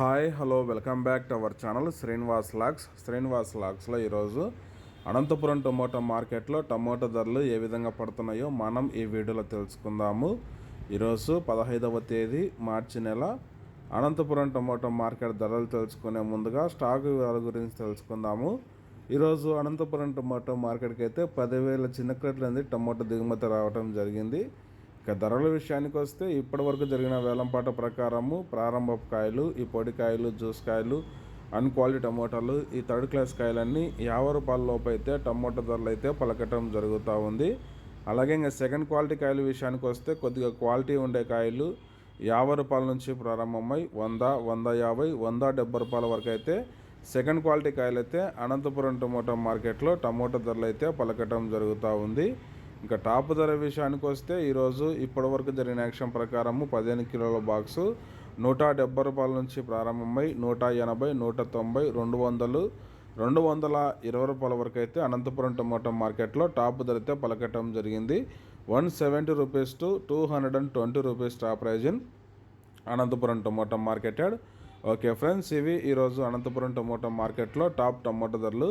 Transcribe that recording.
Hi hello welcome back to our channel Srinivas lakhs Srinivas లాక్స్లో ఈరోజు Anantapuram tomato మార్కెట్లో టమోటా ధరలు ఏ విధంగా పడుతున్నాయో మనం ఈ వీడియోలో తెలుసుకుందాము. ఈరోజు పదహైదవ తేదీ మార్చి నెల. అనంతపురం టమోటా మార్కెట్ ధరలు తెలుసుకునే ముందుగా స్టాక్ వివరాల గురించి తెలుసుకుందాము. ఈరోజు అనంతపురం టమోటా మార్కెట్కి అయితే పదివేల చిన్న క్రేట్ల నుండి టమోటా దిగుమతి రావడం జరిగింది. ఇక ధరల విషయానికి వస్తే ఇప్పటి వరకు జరిగిన వేలంపాట ప్రకారము ప్రారంభపు కాయలు ఈ పొడి కాయలు జ్యూస్ కాయలు అన్ క్వాలిటీ టమోటాలు ఈ థర్డ్ క్లాస్ కాయలన్నీ యాభై రూపాయల లోపు అయితే టమోటా ధరలు అయితే పలకటం జరుగుతూ ఉంది. అలాగే ఇంకా సెకండ్ క్వాలిటీ కాయల విషయానికి వస్తే కొద్దిగా క్వాలిటీ ఉండే కాయలు యాభై రూపాయల నుంచి ప్రారంభమై వంద వంద యాభై వంద డెబ్బై రూపాయల వరకు అయితే సెకండ్ క్వాలిటీ కాయలు అయితే అనంతపురం టమోటా మార్కెట్లో టమోటా ధరలు అయితే పలకటం జరుగుతూ ఉంది. ఇంకా టాప్ ధర విషయానికి వస్తే ఈరోజు ఇప్పటివరకు జరిగిన యాక్షన్ ప్రకారము పదిహేను కిలోల బాక్సు నూట డెబ్బై రూపాయల నుంచి ప్రారంభమై నూట ఎనభై నూట తొంభై రెండు వందలు రెండు వందల ఇరవై రూపాయల వరకు అయితే అనంతపురం టమోటా మార్కెట్లో టాప్ ధరతో పలకటం జరిగింది. One seventy rupees to two hundred and twenty rupees top price in Anantapuram tomato marketed. Okay friends ఇవి ఈరోజు అనంతపురం టమోటా మార్కెట్లో టాప్ టొమాటో ధరలు.